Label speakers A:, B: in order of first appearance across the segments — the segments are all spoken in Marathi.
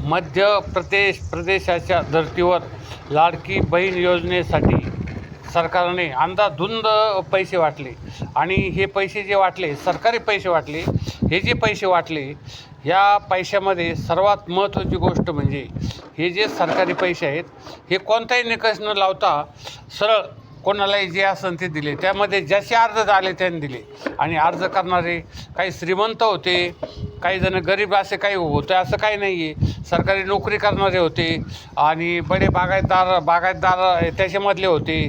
A: मध्य प्रदेश प्रदेशाच्या धर्तीवर लाडकी बहीण योजनेसाठी सरकारने अंदाधुंद पैसे वाटले. आणि हे पैसे जे वाटले सरकारी पैसे वाटले हे जे पैसे वाटले या पैशामध्ये सर्वात महत्त्वाची गोष्ट म्हणजे हे जे सरकारी पैसे आहेत हे कोणताही निकष न लावता सरळ कोणालाही जे असन ते दिले. त्यामध्ये ज्याचे अर्ज झाले त्यांनी दिले. आणि अर्ज करणारे काही श्रीमंत होते काही जण गरीब असे काही होते असं काही नाही आहे सरकारी नोकरी करणारे होते आणि बडे बागायतदार बागायतदार त्याच्यामधले होते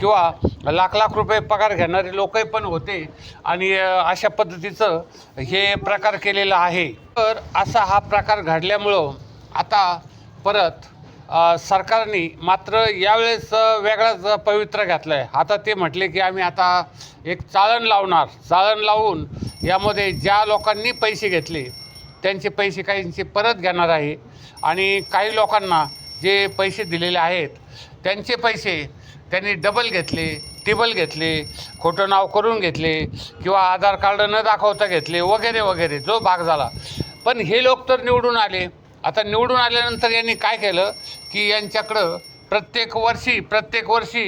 A: किंवा लाख लाख रुपये पगार घेणारे लोकही पण होते. आणि अशा पद्धतीचं हे प्रकार केलेला आहे. तर असा हा प्रकार घडल्यामुळं आता परत सरकारने मात्र यावेळेस वेगळाच पवित्र घातलं आहे आता ते म्हटले की आम्ही आता एक चाळण लावणार. चाळण लावून यामध्ये ज्या लोकांनी पैसे घेतले त्यांचे पैसे काहींचे परत घेणार आहे. आणि काही लोकांना जे पैसे दिलेले आहेत त्यांचे पैसे त्यांनी डबल घेतले टेबल घेतले खोटं नाव करून घेतले किंवा आधार कार्ड न दाखवता घेतले वगैरे वगैरे जो भाग झाला. पण हे लोक तर निवडून आले. आता निवडून आल्यानंतर यांनी काय केलं? की यांच्याकडं प्रत्येक वर्षी प्रत्येक वर्षी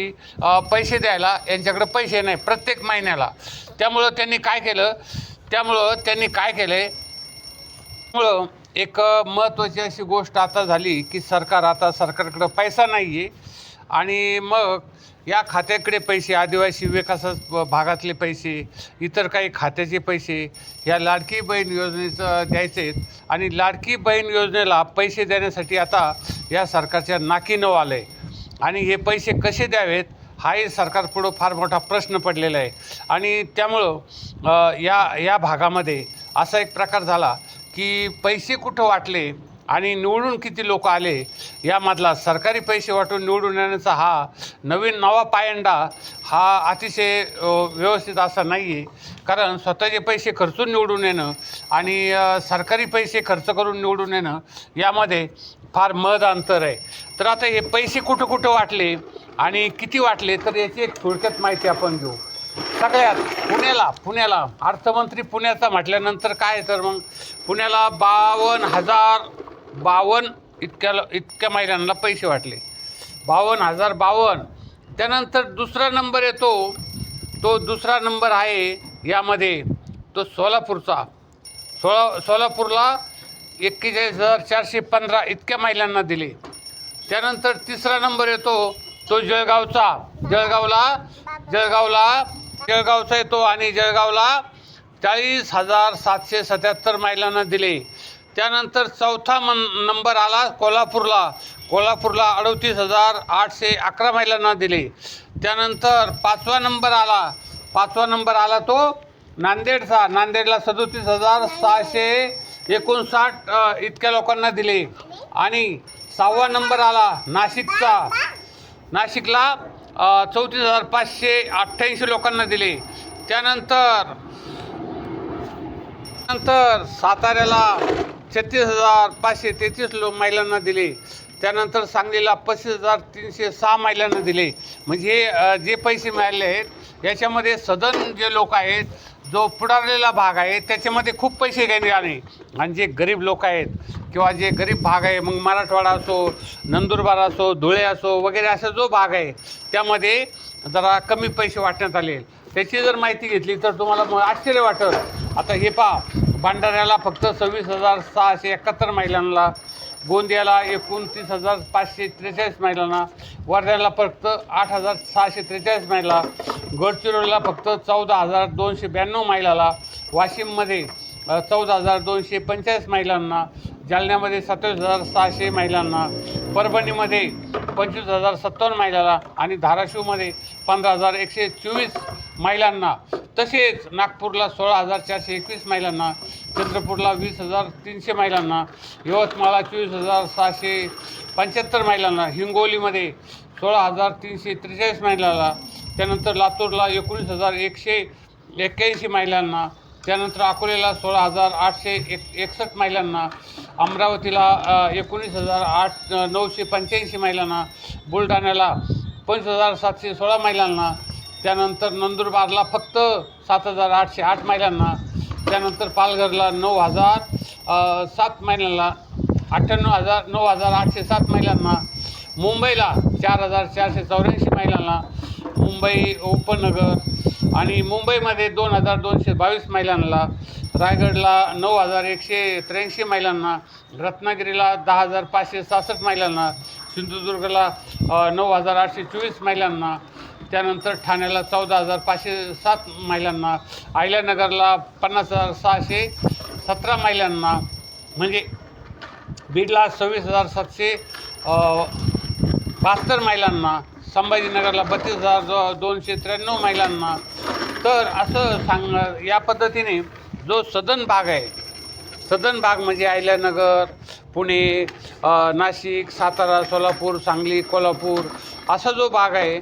A: पैसे द्यायला यांच्याकडं पैसे नाही प्रत्येक महिन्याला. त्यामुळं त्यांनी काय केलं? त्यामुळं त्यांनी काय केलं आहे त्यामुळं एक महत्त्वाची अशी गोष्ट आता झाली की सरकार आता सरकारकडं पैसा नाही आहे आणि मग या खात्याकडे पैसे आदिवासी विकास भागातले पैसे इतर काही खात्याचे पैसे या लाडकी बहीण योजनेचं द्यायचे आहेत आणि लाडकी बहीण योजनेला पैसे देण्यासाठी आता या सरकारच्या नाकीनं आलं आहे आणि हे पैसे कसे द्यावेत हाही सरकारपुढं फार मोठा प्रश्न पडलेला आहे. आणि त्यामुळं या या भागामध्ये असा एक प्रकार झाला की पैसे कुठं वाटले आणि निवडून किती लोक आले यामधला सरकारी पैसे वाटून निवडून येण्याचा हा नवीन नवा पायंडा हा अतिशय व्यवस्थित असा नाही आहे कारण स्वतःचे पैसे खर्चून निवडून येणं आणि सरकारी पैसे खर्च करून निवडून येणं यामध्ये फार मध अंतर आहे. तर आता हे पैसे कुठं कुठं वाटले आणि किती वाटले तर याची एक थोडक्यात माहिती आपण घेऊ. सगळ्यात पुण्याला पुण्याला अर्थमंत्री पुण्याचा म्हटल्यानंतर काय तर मग? पुण्याला बावन्न हजार बावन्न इतक्या इतक्या महिलांना पैसे वाटले. बावन्न हजार बावन्न. त्यानंतर दुसरा नंबर येतो तो. दुसरा नंबर आहे यामध्ये तो सोलापूरचा. सोळा सोलापूरला एक्केचाळीस हजार चारशे पंधरा इतक्या महिलांना दिले. त्यानंतर तिसरा नंबर येतो तो जळगावचा. जळगावला जळगावला जळगावचा येतो आणि जळगावला चाळीस हजार सातशे सत्याहत्तर महिलांना दिले. त्यानंतर चौथा मन नंबर आला कोल्हापूरला. कोल्हापूरला अडतीस हजार आठशे अकरा महिलांना दिले. त्यानंतर पाचवा नंबर आला. पाचवा नंबर आला तो नांदेडचा. नांदेडला सदोतीस हजार सहाशे एकोणसाठ इतक्या लोकांना दिले. आणि सहावा नंबर आला नाशिकचा. नाशिकला चौतीस हजार पाचशे अठ्ठ्याऐंशी लोकांना दिले. त्यानंतर नंतर साताऱ्याला छत्तीस हजार पाचशे तेहतीस लो महिलांना दिले. त्यानंतर सांगलीला पस्तीस हजार तीनशे सहा महिलांना दिले. म्हणजे हे जे पैसे मिळाले आहेत याच्यामध्ये सदन जे लोक आहेत जो पुढारलेला भाग आहे त्याच्यामध्ये खूप पैसे घेणे आले आणि जे गरीब लोक आहेत किंवा जे गरीब भाग आहे मग मराठवाडा असो नंदुरबार असो धुळे असो वगैरे असा जो भाग आहे त्यामध्ये जरा कमी पैसे वाटण्यात आले. त्याची जर माहिती घेतली तर तुम्हाला आश्चर्य वाटत आता हे पहा भंडाऱ्याला फक्त सव्वीस हजार सहाशे एकाहत्तर महिलांना गोंदियाला एकोणतीस हजार पाचशे त्रेचाळीस महिलांना वर्ध्याला फक्त आठ हजार सहाशे त्रेचाळीस महिला गडचिरोलीला फक्त चौदा हजार दोनशे ब्याण्णव महिलाला वाशिममध्ये चौदा हजार दोनशे पंचेचाळीस महिलांना जालन्यामध्ये सत्तावीस हजार सहाशे महिलांना परभणीमध्ये पंचवीस हजार सत्तावन्न महिलाला आणि धाराशिवमध्ये पंधरा हजार एकशे चोवीस महिलांना तसेच नागपूरला सोळा हजार चारशे एकवीस महिलांना चंद्रपूरला वीस हजार तीनशे महिलांना यवतमाळला चोवीस हजार सहाशे पंच्याहत्तर महिलांना हिंगोलीमध्ये सोळा हजार तीनशे त्रेचाळीस महिलाला त्यानंतर लातूरला एकोणीस हजार एकशे एक्क्याऐंशी महिलांना त्यानंतर अकोल्याला सोळा हजार आठशे एक एकसष्ट महिलांना अमरावतीला एकोणीस हजार आठ नऊशे पंच्याऐंशी महिलांना बुलढाण्याला पंच हजार सातशे सोळा महिलांना त्यानंतर नंदुरबारला फक्त सात हजार आठशे आठ महिलांना त्यानंतर पालघरला नऊ हजार सात महिलांना अठ्ठ्याण्णव हजार नऊ हजार आठशे सात महिलांना मुंबईला चार हजार चारशे चौऱ्याऐंशी महिलांना मुंबई उपनगर आणि मुंबईमध्ये दोन हजार दोनशे बावीस महिलांना रायगडला नऊ हजार एकशे त्र्याऐंशी महिलांना रत्नागिरीला दहा हजार पाचशे सहासष्ट महिलांना सिंधुदुर्गला नऊ हजार आठशे चोवीस महिलांना त्यानंतर ठाण्याला चौदा हजार पाचशे सात महिलांना आयल्यानगरला पन्नास हजार सहाशे सतरा महिलांना म्हणजे बीडला सव्वीस हजार सातशे बहात्तर महिलांना संभाजीनगरला बत्तीस हजार दो दोनशे त्र्याण्णव महिलांना तर असं सांग या पद्धतीने जो सदन भाग आहे सदन भाग म्हणजे अहिल्यानगर पुणे नाशिक सातारा सोलापूर सांगली कोल्हापूर असा जो भाग आहे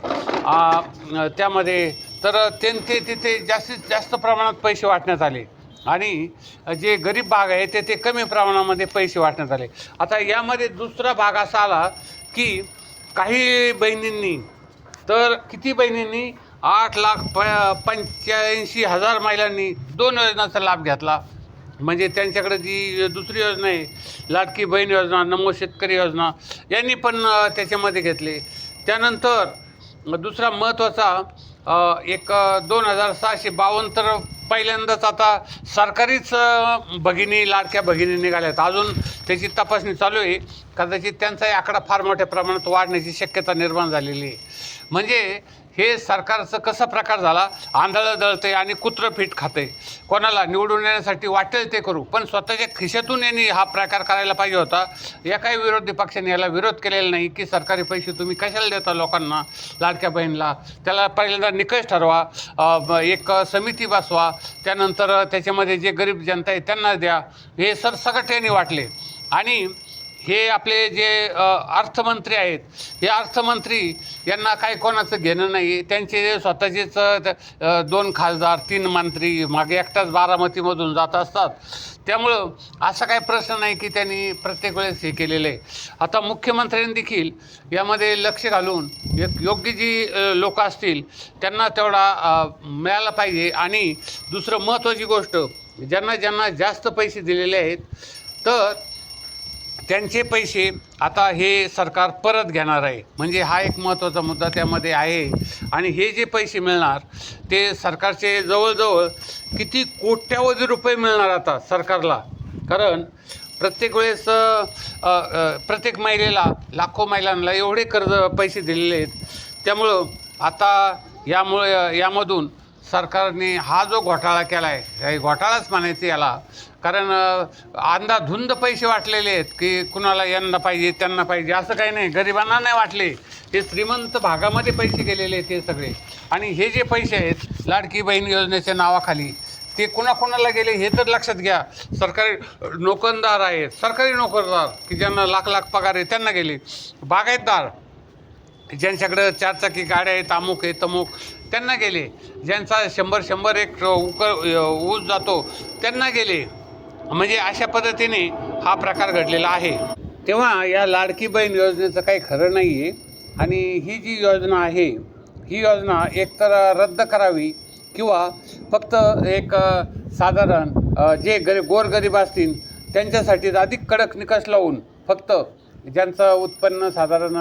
A: त्यामध्ये तर त्यांचे तिथे जास्तीत जास्त प्रमाणात पैसे वाटण्यात आले. आणि जे गरीब भाग आहे ते ते कमी प्रमाणामध्ये पैसे वाटण्यात आले. आता यामध्ये दुसरा भाग असा आला की काही बहिणींनी तर किती बहिणींनी? आठ लाख प पंच्याऐंशी हजार महिलांनी दोन योजनांचा लाभ घेतला. म्हणजे त्यांच्याकडे जी दुसरी योजना आहे लाडकी बहीण योजना नमो शेतकरी योजना यांनी पण त्याच्यामध्ये घेतले. त्यानंतर दुसरा महत्त्वाचा एक दोन हजार सहाशे बावन्न तर पहिल्यांदाच आता सरकारीच भगिनी लाडक्या भगिनी निघाल्यात. अजून त्याची तपासणी चालू आहे. कदाचित त्यांचाही आकडा फार मोठ्या प्रमाणात वाढण्याची शक्यता निर्माण झालेली आहे. म्हणजे हे सरकारचं कसा प्रकार झाला? आंधळं दळते आणि कुत्रं पीठ आहे कोणाला निवडून येण्यासाठी वाटेल ते करू. पण स्वतःच्या खिशातून यांनी हा प्रकार करायला पाहिजे होता. या काही विरोधी पक्षाने याला विरोध केलेला नाही की सरकारी पैसे तुम्ही कशाला देता लोकांना लाडक्या बहिणीला? त्याला पहिल्यांदा निकष ठरवा एक समिती बसवा त्यानंतर त्याच्यामध्ये जे गरीब जनता आहे त्यांना द्या. हे सरसकट यांनी वाटले. आणि हे आपले जे अर्थमंत्री आहेत हे अर्थमंत्री यांना काही कोणाचं घेणं नाही त्यांचे जे स्वतःचेच दोन खासदार तीन मंत्री मागे एकटाच बारामतीमधून जात असतात. त्यामुळं असा काही प्रश्न नाही की त्यांनी प्रत्येक वेळेस हे केलेलं आहे. आता मुख्यमंत्र्यांनी देखील यामध्ये लक्ष घालून एक योग्य जी लोक असतील त्यांना तेवढा मिळाला पाहिजे. आणि दुसरं महत्त्वाची गोष्ट ज्यांना ज्यांना जास्त पैसे दिलेले आहेत तर त्यांचे पैसे आता हे सरकार परत घेणार आहे. म्हणजे हा एक महत्त्वाचा मुद्दा त्यामध्ये आहे. आणि हे जे पैसे मिळणार ते सरकारचे जवळजवळ किती कोट्यावधी रुपये मिळणार आता सरकारला? कारण प्रत्येक वेळेस प्रत्येक महिलेला लाखो महिलांना एवढे कर्ज पैसे दिलेले आहेत. त्यामुळं आता यामुळे यामधून सरकारने हा जो घोटाळा केला आहे घोटाळाच म्हणायचं याला. कारण अंदाधुंद अंधाधुंद पैसे वाटलेले आहेत की कुणाला यांना पाहिजे त्यांना पाहिजे असं काही नाही. गरिबांना नाही वाटले. हे श्रीमंत भागामध्ये पैसे गेलेले आहेत हे सगळे. आणि हे जे पैसे आहेत लाडकी बहीण योजनेच्या नावाखाली ते कुणाकुणाला गेले हे तर लक्षात घ्या. सरकारी नोकरदार आहेत सरकारी नोकरदार की ज्यांना लाख लाख पगार आहे त्यांना गेले. बागायतदार ज्यांच्याकडं चारचाकी गाड्या आहेत अमुक आहे तमुक. त्यांना गेले. ज्यांचा शंभर शंभर एक उक ऊस जातो त्यांना गेले. म्हणजे अशा पद्धतीने हा प्रकार घडलेला आहे. तेव्हा या लाडकी बहीण योजनेचं काही खरं नाही आहे आणि ही जी योजना आहे ही योजना एकतर रद्द करावी किंवा फक्त एक साधारण जे गरी गोरगरीब असतील त्यांच्यासाठी अधिक कडक निकष लावून फक्त ज्यांचं उत्पन्न साधारण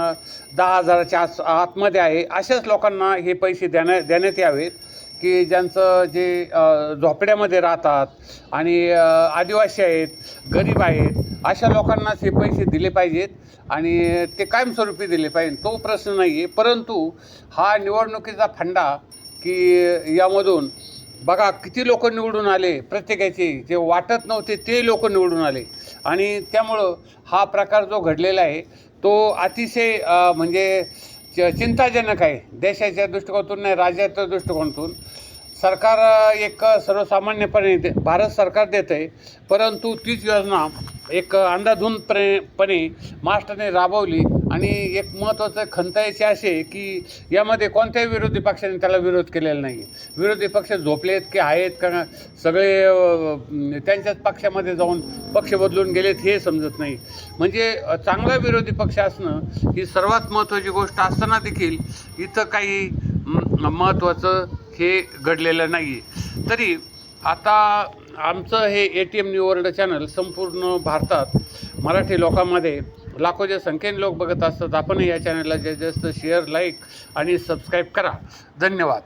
A: दहा हजाराच्या आस आतमध्ये आहे. अशाच लोकांना हे पैसे देण्या देण्यात यावेत की ज्यांचं जे झोपड्यामध्ये राहतात आणि आदिवासी आहेत गरीब आहेत अशा लोकांनाच हे पैसे दिले पाहिजेत आणि ते कायमस्वरूपी दिले पाहिजे तो प्रश्न नाही आहे परंतु हा निवडणुकीचा फंडा की यामधून बघा किती लोक निवडून आले प्रत्येकाचे. जे वाटत नव्हते ते लोक निवडून आले. आणि त्यामुळं हा प्रकार जो घडलेला आहे तो अतिशय म्हणजे च- चिंताजनक आहे. देशाच्या दृष्टिकोनातून नाही राज्याच्या दृष्टिकोनातून. सरकार एक सर्वसामान्यपणे दे- भारत सरकार देतं आहे परंतु तीच योजना एक अंधाधुंदपणे पणे महाराष्ट्राने राबवली. आणि एक महत्त्वाचं खंत याची अशी आहे की यामध्ये कोणत्याही विरोधी पक्षाने त्याला विरोध केलेला नाही. विरोधी पक्ष झोपलेत की आहेत का सगळे त्यांच्याच पक्षामध्ये जाऊन पक्ष बदलून गेलेत हे समजत नाही. म्हणजे चांगला विरोधी पक्ष असणं ही सर्वात महत्त्वाची गोष्ट असताना देखील इथं काही महत्त्वाचं हे घडलेलं नाही तरी आता आमचं हे A T M new world channel संपूर्ण भारतात मराठी लोकांमध्ये लाखोच्या संख्येने लोक बघत असतात आपणही या चॅनलला जास्तीत जास्त शेअर लाईक आणि सबस्क्राईब करा. धन्यवाद.